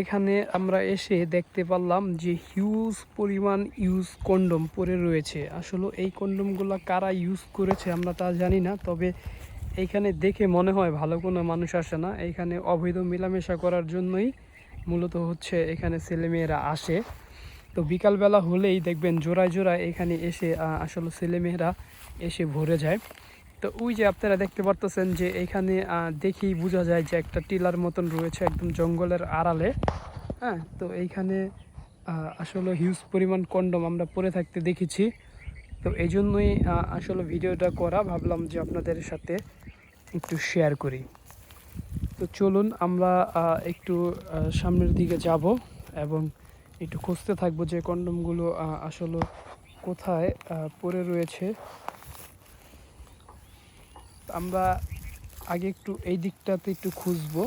এখানে আমরা এসে দেখতে পারলাম যে হিউজ পরিমাণ ইউজ কন্ডম পরে রয়েছে। আসলে এই কন্ডমগুলো কারা ইউজ করেছে আমরা তা জানি না, তবে এইখানে দেখে মনে হয় ভালো কোনো মানুষ আসে না। এইখানে অবৈধ মেলামেশা করার জন্যই মূলত হচ্ছে এখানে ছেলেমেয়েরা আসে। তো বিকালবেলা হলেই দেখবেন জোড়ায় জোড়ায় এখানে এসে আসলে ছেলেমেয়েরা এসে ভরে যায়। তো ওই যে আপনারা দেখতে পারতেছেন যে এখানে দেখেই বোঝা যায় যে একটা টিলার মতন রয়েছে একদম জঙ্গলের আড়ালে। হ্যাঁ তো এইখানে আসলে হিউজ পরিমাণ কন্ডম আমরা পরে থাকতে দেখেছি। তো এই জন্যই আসলে ভিডিওটা করা, ভাবলাম যে আপনাদের সাথে একটু শেয়ার করি। তো চলুন আমরা একটু সামনের দিকে যাব এবং একটু খুঁজতে থাকব যে কন্ডমগুলো আসলে কোথায় পড়ে রয়েছে। আমরা আগে একটু এই দিকটাতে একটু খুঁজবো।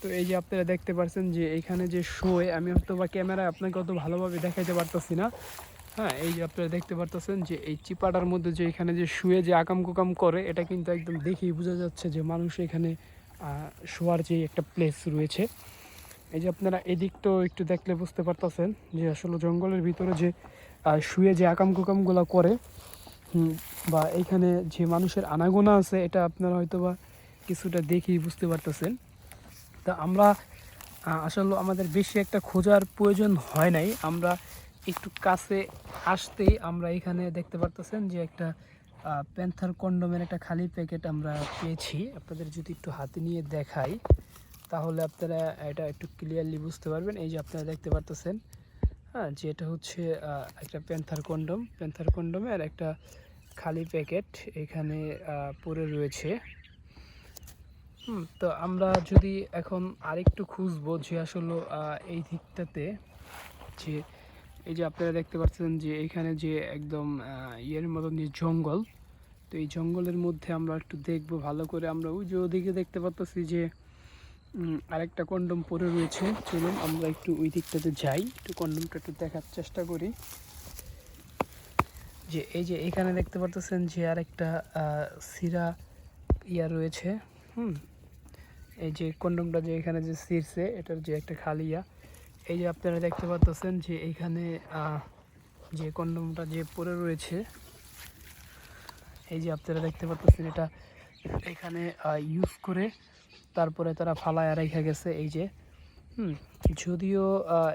তো এই যে আপনারা দেখতে পাচ্ছেন যে এখানে যে শোয় আমি হয়তো বা ক্যামেরায় আপনাকে অত ভালোভাবে দেখাইতে পারতেছি না। হ্যাঁ এই যে আপনারা দেখতে পারতেছেন যে এই চিপাটার মধ্যে যে এখানে যে শুয়ে যে আকাম কুকাম করে, এটা কিন্তু একদম দেখেই বোঝা যাচ্ছে যে মানুষ এখানে শোয়ার যে একটা প্লেস রয়েছে। এই যে আপনারা এদিকটাও একটু দেখলে বুঝতে পারতেছেন যে আসলে জঙ্গলের ভিতরে যে শুয়ে যে আকাম কুকামগুলো করে বা এখানে যে মানুষের আনাগোনা আছে, এটা আপনারা হয়তো বা কিছুটা দেখেই বুঝতে পারতেছেন। তা আমরা আসলে আমাদের বেশি একটা খোঁজার প্রয়োজন হয় নাই। আমরা একটু কাছে আসতেই আমরা এখানে দেখতে পারতেছেন যে একটা প্যান্থার কন্ডোমের একটা খালি প্যাকেট আমরা পেয়েছি। আপনাদের যদি একটু হাতে নিয়ে দেখাই। তাহলে আপনারা এটা একটু ক্লিয়ারলি বুঝতে পারবেন। এই যে আপনারা দেখতে পারতেছেন হ্যাঁ যে এটা হচ্ছে একটা প্যান্থার কন্ডম। প্যান্থার কন্ডোমের একটা খালি প্যাকেট এখানে পড়ে রয়েছে। হুম, তো আমরা যদি এখন আরেকটু খুঁজবো যে আসলে এই দিকটাতে যে, এই যে আপনারা দেখতে পাচ্ছেন যে এখানে যে একদম ইয়ের মতন যে জঙ্গল, তো এই জঙ্গলের মধ্যে আমরা একটু দেখব ভালো করে। আমরা ওই যে ওদিকে দেখতে পাচ্ছি যে আরেকটা কন্ডম পরে রয়েছে। চলুন, আমরা একটু ওই দিকটাতে যাই। একটু কন্ডমটা একটু দেখার চেষ্টা করি। যে এই যে এখানে দেখতে পাচ্ছেন যে আরেকটা সিরা ইয়া রয়েছে। হুম, এই যে কন্ডমটা যে এখানে যে ছিঁড়ছে, এটার যে একটা খালি ইয়া। এই যে আপনারা দেখতে পাচ্ছেন যে এইখানে যে কন্ডমটা যে পরে রয়েছে, এই যে আপনারা দেখতে পাচ্ছেন এটা এখানে ইউজ করে তারপরে তারা ফালায় রেখে গেছে এই যে। হুম, যদিও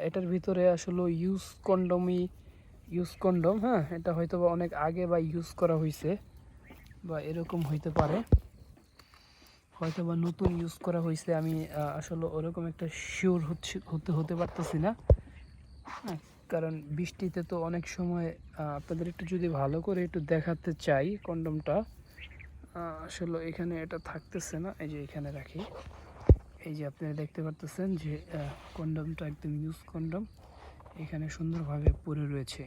এটার ভিতরে আসলে ইউজ কন্ডমই ইউজ কন্ডম হ্যাঁ এটা হয়তো বা অনেক আগে বা ইউজ করা হয়েছে বা এরকম হইতে পারে। হয়তো বা নতুন ইউজ করা হয়েছে আমি আসলে ওরকম একটা শিওর হচ্ছে, হতে হতে পারতেছি না। হ্যাঁ কারণ বৃষ্টিতে তো অনেক সময় আপনাদের একটু যদি ভালো করে একটু দেখাতে চাই কন্ডমটা আসলে এখানে এটা থাকতেছে না। এই যে এখানে রাখি। এই যে আপনারা দেখতে পারতেছেন যে কন্ডমটা একদম ইউজ কন্ডম এখানে সুন্দরভাবে পরে রয়েছে।